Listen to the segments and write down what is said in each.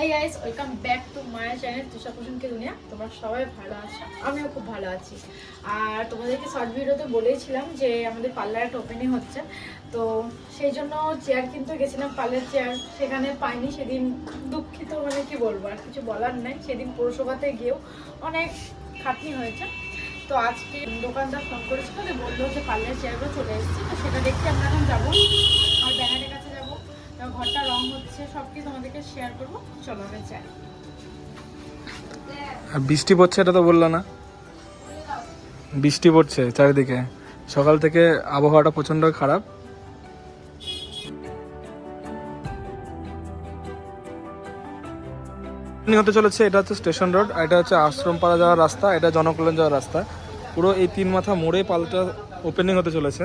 Hi guys welcome back to my channel Tusha কুসুমকে দুনিয়া তোমরা সবাই ভালো আছো? আমিও খুব ভালো আছি। আর তোমাদেরকে শর্ট ভিডিওতে বলেইছিলাম যে আমাদের পার্লার একটা ওপেনিং হচ্ছে। তো সেই জন্য চেয়ার কিনতে গেছিলাম পার্লার চেয়ার সেখানে পাইনি, সেদিন দুঃখিত মানে কি বলব, আর কিছু বলার নাই। সেদিন পৌরসভাতে গিয়েও অনেক খাটনি হয়েছে। তো আজকে দোকানদার ফোন করেছিল বলল যে পার্লার চেয়ারগুলো চলে এসেছে। তো সেটা দেখতে আমরা এখন যাব। আর তো ঘরটা রং হচ্ছে সব তোমাদেরকে শেয়ার করব। চলো, আমরা যাই। আর বৃষ্টি পড়ছে, এটা তো বলল না। বৃষ্টি পড়ছে চারিদিকে। সকাল থেকে আবহাওয়াটা প্রচণ্ড খারাপ। হতে চলেছে, এটা হচ্ছে স্টেশন রোড, আর এটা হচ্ছে আশ্রমপাড়া যাওয়ার রাস্তা, এটা জনকল্যাণ যাওয়ার রাস্তা। পুরো এই তিন মাথা মোড়ে পালটা ওপেনিং হতে চলেছে।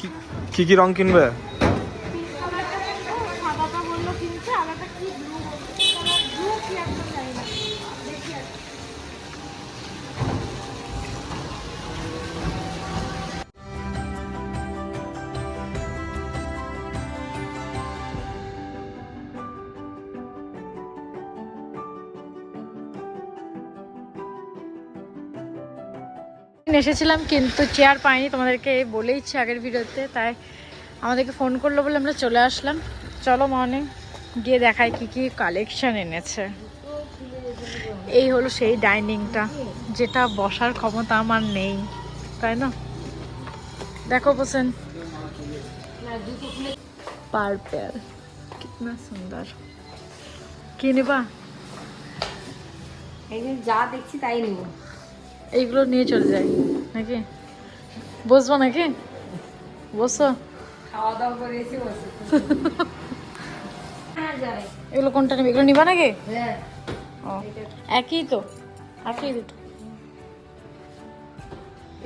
কি- কি রং কিনবে? সাদাটা বলল কিনছে কি ব্লু ব্লু কি এসেছিলাম, কিন্তু চেয়ার পাইনি। তোমাদেরকে বলেইছি আগের ভিডিওতে, তাই আমাদেরকে ফোন করল বলে আমরা চলে আসলাম। চলো মর্নিং গিয়ে দেখাই কি কি কালেকশন এনেছে। এই হলো সেই ডাইনিংটা যেটা বসার ক্ষমতা আমার নেই, তাই না? দেখো পোসেন পার্পেল কিতনা সুন্দর। কি নেবা এই যা দেখছি তাই নেব। এইগুলো নিয়ে চলে যাই নাকি? বসবো নাকি? বসো। খাওয়া দাওয়া করে এসে বসে এগুলো কোনটা নেবে? এগুলো নিবা নাকি? হ্যাঁ। ও একই তো একই দুটো।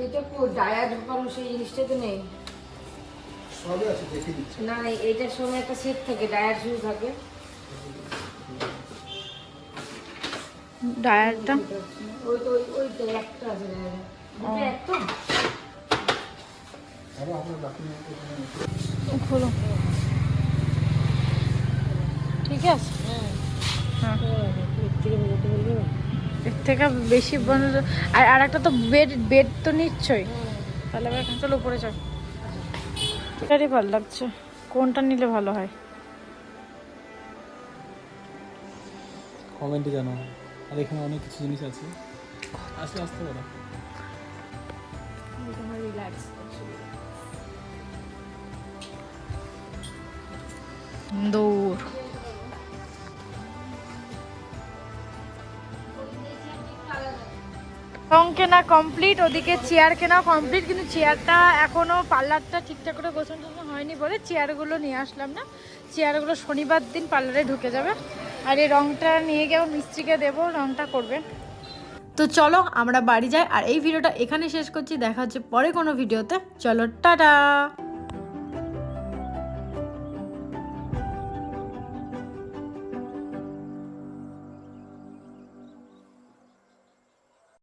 এটা কো ডায়া ঢোকানো সেই জিনিসটা তো নেই। না না এইটার সময় একটা সেট থাকে ডায়ার শুরু থাকে। ডায়ারটা খোলো ঠিক আছে হ্যাঁ এর থেকে বেশি আর আর একটা তো বেড বেড তো নিচ্ছই তাহলে আবার এখন চলো উপরে চল। এটারই ভালো লাগছে। কোনটা নিলে ভালো হয়? কমেন্টে জানো আর এখানে অনেক কিছু জিনিস আছে। আসলে আসতে পারো দৌড়। রং কেনা কমপ্লিট ওদিকে চেয়ার কেনা কমপ্লিট কিন্তু চেয়ারটা এখনও পার্লারটা ঠিকঠাক করে গোছানো হয়নি বলে চেয়ারগুলো নিয়ে আসলাম না। চেয়ারগুলো শনিবার দিন পার্লারে ঢুকে যাবে। আর এই রংটা নিয়ে গিয়েও মিস্ত্রিকে দেবো, রংটা করবে। তো চলো, আমরা বাড়ি যাই। আর এই ভিডিওটা এখানে শেষ করছি। দেখা হচ্ছে পরে কোনো ভিডিওতে। চলো, টাটা!